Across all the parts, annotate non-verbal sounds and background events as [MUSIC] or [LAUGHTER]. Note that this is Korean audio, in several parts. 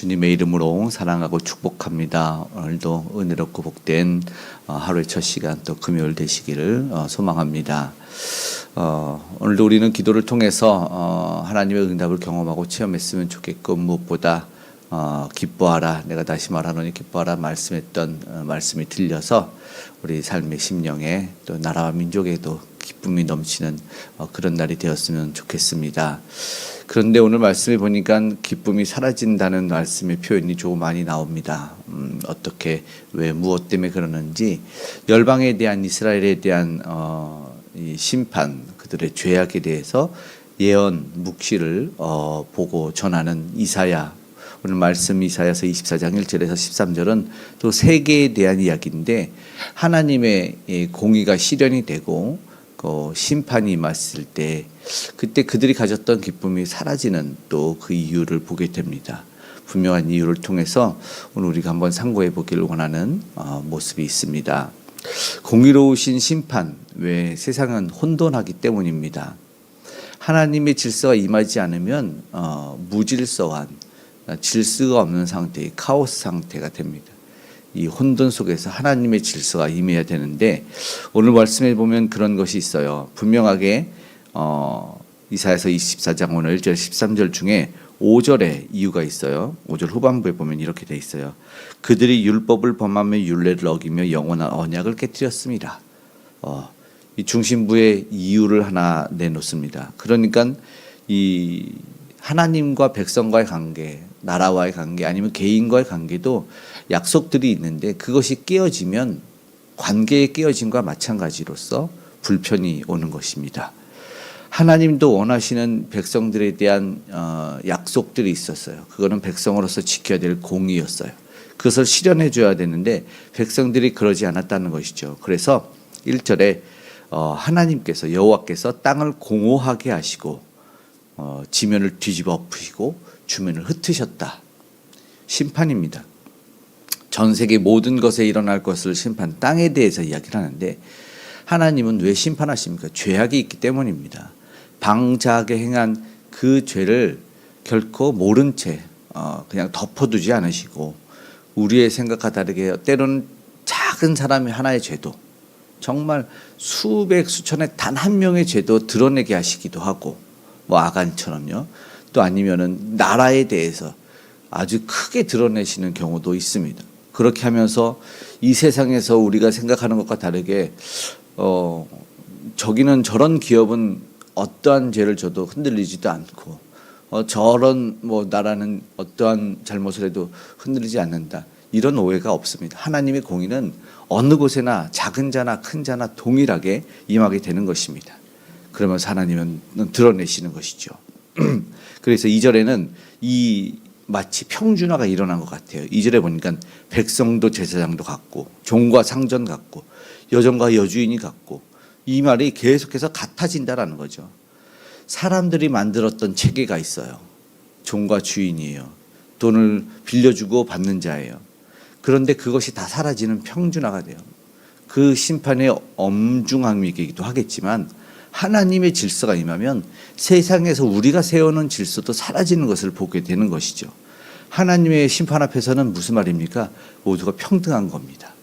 주님의 이름으로 사랑하고 축복합니다. 오늘도 은혜롭고 복된 어, 하루의 첫 시간 또 금요일 되시기를 어, 소망합니다. 어, 오늘도 우리는 기도를 통해서 어, 하나님의 응답을 경험하고 체험했으면 좋겠고 무엇보다 어, 기뻐하라 내가 다시 말하노니 기뻐하라 말씀했던 어, 말씀이 들려서 우리 삶의 심령에 또 나라와 민족에도 기쁨이 넘치는 어, 그런 날이 되었으면 좋겠습니다. 그런데 오늘 말씀을 보니까 기쁨이 사라진다는 말씀의 표현이 조금 많이 나옵니다. 음, 어떻게 왜 무엇 때문에 그러는지 열방에 대한 이스라엘에 대한 어, 이 심판 그들의 죄악에 대해서 예언 묵시를 어, 보고 전하는 이사야 오늘 말씀 이사야서 24장 1절에서 13절은 또 세계에 대한 이야기인데 하나님의 이 공의가 실현이 되고 그 심판이 임했을 때 그때 그들이 가졌던 기쁨이 사라지는 또 그 이유를 보게 됩니다. 분명한 이유를 통해서 오늘 우리가 한번 상고해 보기를 원하는 어, 모습이 있습니다. 공의로우신 심판 왜 세상은 혼돈하기 때문입니다. 하나님의 질서가 임하지 않으면 어, 무질서한 어, 질서가 없는 상태의 카오스 상태가 됩니다. 이 혼돈 속에서 하나님의 질서가 임해야 되는데 오늘 말씀에 보면 그런 것이 있어요. 분명하게 어, 이사야서 24장 오늘 1절 13절 중에 5절에 이유가 있어요. 5절 후반부에 보면 이렇게 돼 있어요. 그들이 율법을 범하며 율례를 어기며 영원한 언약을 깨뜨렸습니다. 어, 이 중심부에 이유를 하나 내놓습니다. 그러니까 이 하나님과 백성과의 관계, 나라와의 관계 아니면 개인과의 관계도 약속들이 있는데 그것이 깨어지면 관계의 깨어짐과 마찬가지로서 불편이 오는 것입니다. 하나님도 원하시는 백성들에 대한 어, 약속들이 있었어요. 그거는 백성으로서 지켜야 될 공의였어요. 그것을 실현해 줘야 되는데 백성들이 그러지 않았다는 것이죠. 그래서 1절에 어, 하나님께서 여호와께서 땅을 공허하게 하시고 어, 지면을 뒤집어 엎으시고 주면을 흩으셨다. 심판입니다. 전 세계 모든 것에 일어날 것을 심판 땅에 대해서 이야기를 하는데 하나님은 왜 심판하십니까? 죄악이 있기 때문입니다. 방자하게 행한 그 죄를 결코 모른 채 어, 그냥 덮어두지 않으시고 우리의 생각과 다르게 때로는 작은 사람의 하나의 죄도 정말 수백 수천의 단 한 명의 죄도 드러내게 하시기도 하고 뭐 아간처럼요. 또 아니면은 나라에 대해서 아주 크게 드러내시는 경우도 있습니다. 그렇게 하면서 이 세상에서 우리가 생각하는 것과 다르게 어 저기는 저런 기업은 어떠한 죄를 져도 흔들리지도 않고 어 저런 뭐 나라는 어떠한 잘못을 해도 흔들리지 않는다. 이런 오해가 없습니다. 하나님의 공의는 어느 곳에나 작은 자나 큰 자나 동일하게 임하게 되는 것입니다. 그러면서 하나님은 드러내시는 것이죠. [CLEARS THROAT] 그래서 이절에는이 마치 평준화가 일어난 것 같아요. 이절에 보니까 백성도 제사장도 같고 종과 상전 같고 여종과 여주인이 같고 이 말이 계속해서 같아진다라는 거죠. 사람들이 만들었던 체계가 있어요. 종과 주인이에요. 돈을 빌려주고 받는 자예요. 그런데 그것이 다 사라지는 평준화가 돼요. 그 심판의 엄중함이기도 하겠지만 하나님의 질서가 임하면 세상에서 우리가 세우는 질서도 사라지는 것을 보게 되는 것이죠. 하나님의 심판 앞에서는 무슨 말입니까? 모두가 평등한 겁니다.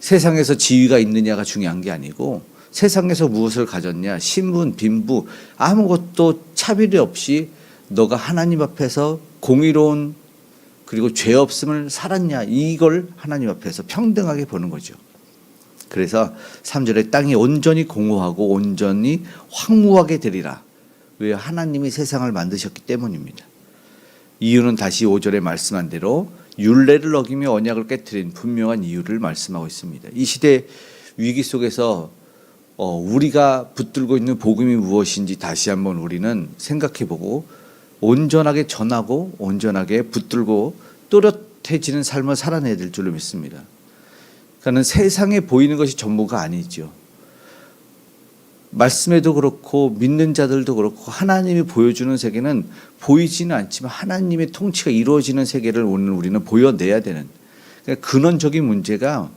세상에서 지위가 있느냐가 중요한 게 아니고 세상에서 무엇을 가졌냐, 신분, 빈부 아무것도 차별이 없이 너가 하나님 앞에서 공의로운 그리고 죄 없음을 살았냐 이걸 하나님 앞에서 평등하게 보는 거죠. 그래서 3절에 땅이 온전히 공허하고 온전히 황무하게 되리라. 왜 하나님이 세상을 만드셨기 때문입니다. 이유는 다시 5절에 말씀한 대로 율례를 어기며 언약을 깨뜨린 분명한 이유를 말씀하고 있습니다. 이 시대 위기 속에서 어, 우리가 붙들고 있는 복음이 무엇인지 다시 한번 우리는 생각해보고 온전하게 전하고 온전하게 붙들고 또렷해지는 삶을 살아내야 될 줄로 믿습니다. 그러니까 세상에 보이는 것이 전부가 아니죠. 말씀에도 그렇고 믿는 자들도 그렇고 하나님이 보여주는 세계는 보이지는 않지만 하나님의 통치가 이루어지는 세계를 오늘 우리는 보여내야 되는 그러니까 근원적인 문제가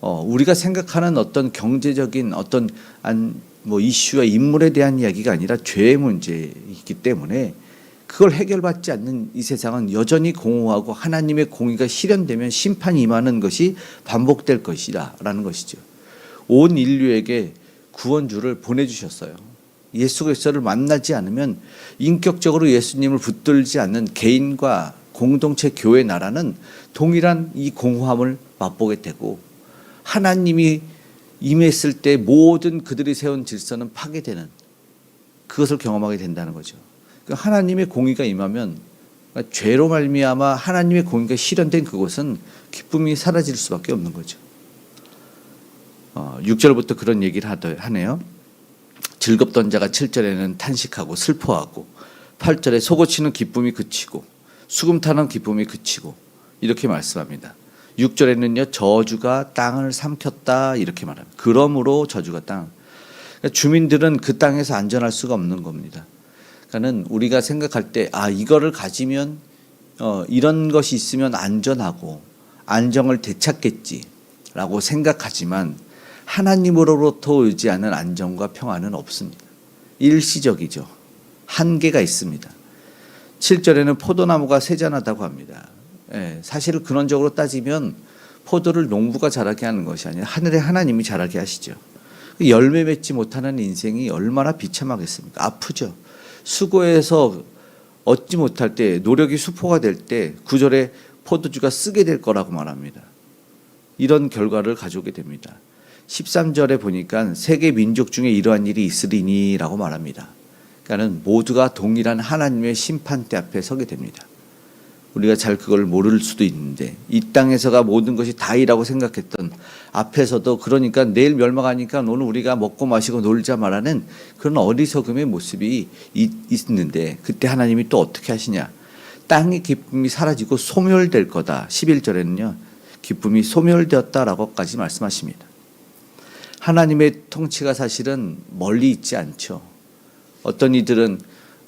어, 우리가 생각하는 어떤 경제적인 어떤 안, 뭐 이슈와 인물에 대한 이야기가 아니라 죄의 문제이기 때문에 그걸 해결받지 않는 이 세상은 여전히 공허하고 하나님의 공의가 실현되면 심판이 임하는 것이 반복될 것이다라는 것이죠. 온 인류에게 구원주를 보내주셨어요. 예수 그리스도를 만나지 않으면 인격적으로 예수님을 붙들지 않는 개인과 공동체 교회 나라는 동일한 이 공허함을 맛보게 되고 하나님이 임했을 때 모든 그들이 세운 질서는 파괴되는 그것을 경험하게 된다는 거죠. 그 하나님의 공의가 임하면 그러니까 죄로 말미암아 하나님의 공의가 실현된 그곳은 기쁨이 사라질 수밖에 없는 거죠. 어, 6절부터 그런 얘기를 하더, 하네요. 즐겁던 자가 7절에는 탄식하고 슬퍼하고 8절에 속고치는 기쁨이 그치고 수금 타는 기쁨이 그치고 이렇게 말씀합니다. 6절에는요 저주가 땅을 삼켰다 이렇게 말합니다. 그러므로 저주가 땅. 그러니까 주민들은 그 땅에서 안전할 수가 없는 겁니다. 그러니까는 우리가 생각할 때 아 이거를 가지면 어, 이런 것이 있으면 안전하고 안정을 되찾겠지라고 생각하지만 하나님으로부터 의지하는 안정과 평안은 없습니다. 일시적이죠. 한계가 있습니다. 7절에는 포도나무가 세잔하다고 합니다. 예, 사실 근원적으로 따지면 포도를 농부가 자라게 하는 것이 아니라 하늘의 하나님이 자라게 하시죠. 열매 맺지 못하는 인생이 얼마나 비참하겠습니까? 아프죠. 수고해서 얻지 못할 때 노력이 수포가 될 때 구절에 포도주가 쓰게 될 거라고 말합니다. 이런 결과를 가져오게 됩니다. 13절에 보니까 세계 민족 중에 이러한 일이 있으리니라고 말합니다. 그러니까는 모두가 동일한 하나님의 심판대 앞에 서게 됩니다. 우리가 잘 그걸 모를 수도 있는데 이 땅에서가 모든 것이 다이라고 생각했던 앞에서도 그러니까 내일 멸망하니까 오늘 우리가 먹고 마시고 놀자 말하는 그런 어리석음의 모습이 있, 있는데 그때 하나님이 또 어떻게 하시냐 땅의 기쁨이 사라지고 소멸될 거다 11절에는요 기쁨이 소멸되었다라고까지 말씀하십니다 하나님의 통치가 사실은 멀리 있지 않죠 어떤 이들은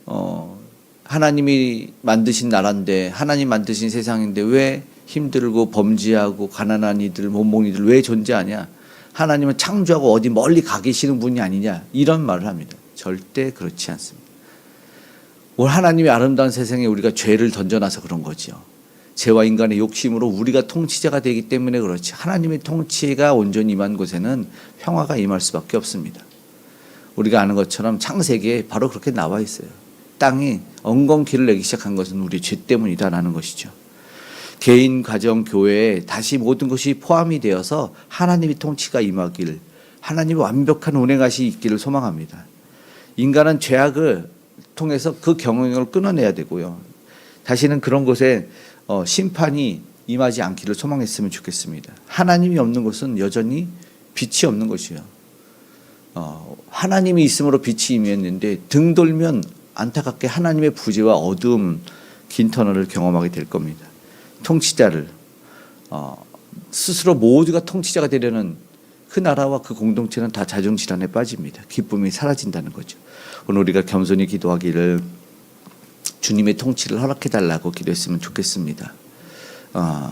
어 하나님이 만드신 나라인데 하나님 만드신 세상인데 왜 힘들고 범죄하고 가난한 이들 못 먹는 이들 왜 존재하냐? 하나님은 창조하고 어디 멀리 가 계시는 분이 아니냐? 이런 말을 합니다. 절대 그렇지 않습니다. 올 하나님의 아름다운 세상에 우리가 죄를 던져놔서 그런 거지요. 죄와 인간의 욕심으로 우리가 통치자가 되기 때문에 그렇지. 하나님의 통치가 온전히 임한 곳에는 평화가 임할 수밖에 없습니다. 우리가 아는 것처럼 창세기에 바로 그렇게 나와 있어요. 땅이 엉겅퀴를 내기 시작한 것은 우리 죄 때문이다라는 것이죠. 개인, 가정, 교회에 다시 모든 것이 포함이 되어서 하나님의 통치가 임하길, 하나님의 완벽한 운행하시 있기를 소망합니다. 인간은 죄악을 통해서 그 경영을 끊어내야 되고요. 다시는 그런 곳에 어, 심판이 임하지 않기를 소망했으면 좋겠습니다. 하나님이 없는 곳은 여전히 빛이 없는 것이요. 어, 하나님이 있음으로 빛이 임했는데 등 돌면 안타깝게 하나님의 부재와 어두움 긴 터널을 경험하게 될 겁니다. 통치자를 어, 스스로 모두가 통치자가 되려는 그 나라와 그 공동체는 다 자정 질환에 빠집니다. 기쁨이 사라진다는 거죠. 오늘 우리가 겸손히 기도하기를 주님의 통치를 허락해 달라고 기도했으면 좋겠습니다. 어,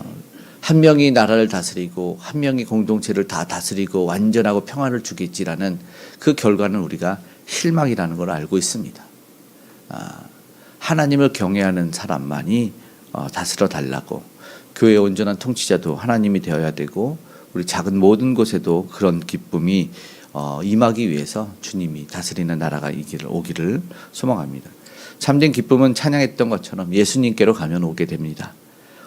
한 명이 나라를 다스리고 한 명이 공동체를 다 다스리고 완전하고 평안을 주겠지라는 그 결과는 우리가 실망이라는 걸 알고 있습니다. 아, 하나님을 경외하는 사람만이 어, 다스려 달라고 교회의 온전한 통치자도 하나님이 되어야 되고 우리 작은 모든 곳에도 그런 기쁨이 어, 임하기 위해서 주님이 다스리는 나라가 이기를 오기를 소망합니다. 참된 기쁨은 찬양했던 것처럼 예수님께로 가면 오게 됩니다.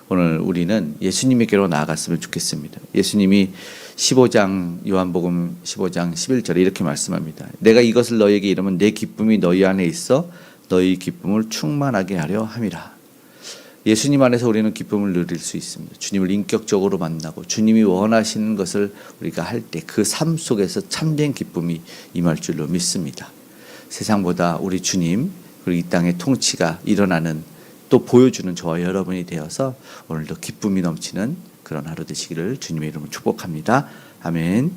오늘 우리는 예수님에게로 나아갔으면 좋겠습니다. 예수님이 15장 요한복음 15장 11절에 이렇게 말씀합니다. 내가 이것을 너희에게 이르면 내 기쁨이 너희 안에 있어 너희 기쁨을 충만하게 하려 함이라. 예수님 안에서 우리는 기쁨을 누릴 수 있습니다. 주님을 인격적으로 만나고 주님이 원하시는 것을 우리가 할 때 그 삶 속에서 참된 기쁨이 임할 줄로 믿습니다. 세상보다 우리 주님 그리고 이 땅의 통치가 일어나는 또 보여주는 저와 여러분이 되어서 오늘도 기쁨이 넘치는 그런 하루 되시기를 주님의 이름으로 축복합니다. 아멘.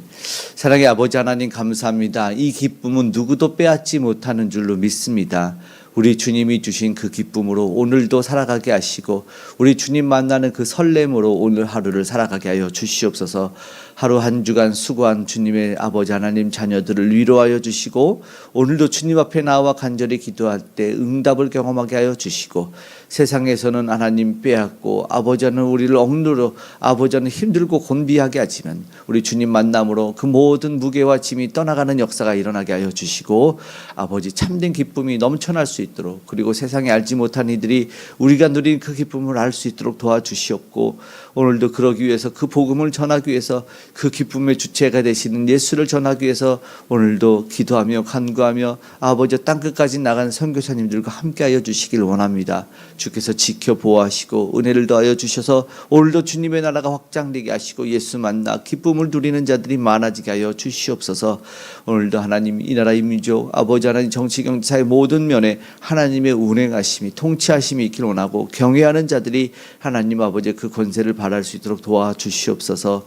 사랑의 아버지 하나님 감사합니다. 이 기쁨은 누구도 빼앗지 못하는 줄로 믿습니다. 우리 주님이 주신 그 기쁨으로 오늘도 살아가게 하시고 우리 주님 만나는 그 설렘으로 오늘 하루를 살아가게 하여 주시옵소서. 하루 한 주간 수고한 주님의 아버지 하나님 자녀들을 위로하여 주시고 오늘도 주님 앞에 나와 간절히 기도할 때 응답을 경험하게 하여 주시고 세상에서는 하나님 빼앗고 아버지는 우리를 억누르 아버지는 힘들고 곤비하게 하지만 우리 주님 만남으로 그 모든 무게와 짐이 떠나가는 역사가 일어나게 하여 주시고 아버지 참된 기쁨이 넘쳐날 수 있도록 그리고 세상에 알지 못한 이들이 우리가 누린 그 기쁨을 알 수 있도록 도와주시옵고 오늘도 그러기 위해서 그 복음을 전하기 위해서 그 기쁨의 주체가 되시는 예수를 전하기 위해서 오늘도 기도하며 간구하며 아버지 땅 끝까지 나간 선교사님들과 함께하여 주시길 원합니다. 주께서 지켜 보호하시고 은혜를 더하여 주셔서 오늘도 주님의 나라가 확장되게 하시고 예수 만나 기쁨을 누리는 자들이 많아지게 하여 주시옵소서. 오늘도 하나님 이 나라의 민족 아버지 하나님 정치 경제사의 모든 면에 하나님의 운행하심이 통치하심이 있길 원하고 경외하는 자들이 하나님 아버지의 그 권세를 발할 수 있도록 도와주시옵소서.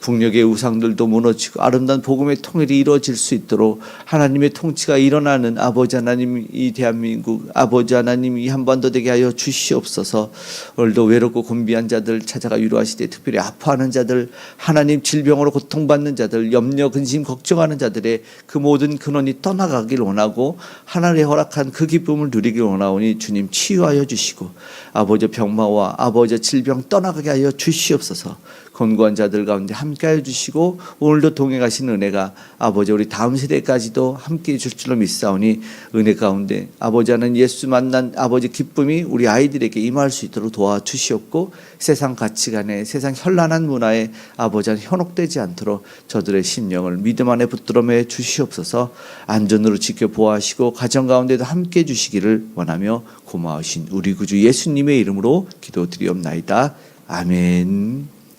북녘 의 우상들도 무너지고 아름다운 복음의 통일이 이루어질 수 있도록 하나님의 통치가 일어나는 아버지 하나님 이 대한민국 아버지 하나님 이 한반도 되게 하여 주시옵소서. 오늘도 외롭고 곤비한 자들 찾아가 위로하시되 특별히 아파하는 자들 하나님 질병으로 고통받는 자들 염려 근심 걱정하는 자들의 그 모든 근원이 떠나가길 원하고 하나님의 허락한 그 기쁨을 누리길 원하오니 주님 치유하여 주시고 아버지 병마와 아버지 질병 떠나가게 하여 주시옵소서. 권고한 자들 가운데 함께하여 주시고 오늘도 동행하시는 은혜가 아버지 우리 다음 세대까지도 함께해 줄 줄로 믿사오니 은혜 가운데 아버지 하는 예수 만난 아버지 기쁨이 우리 아이들에게 임할 수 있도록 도와주시옵고 세상 가치관에 세상 현란한 문화에 아버지 한 현혹되지 않도록 저들의 심령을 믿음 안에 붙들어 매 주시옵소서 안전으로 지켜 보호하시고 가정 가운데도 함께 해 주시기를 원하며 고마우신 우리 구주 예수님의 이름으로 기도드리옵나이다. 아멘.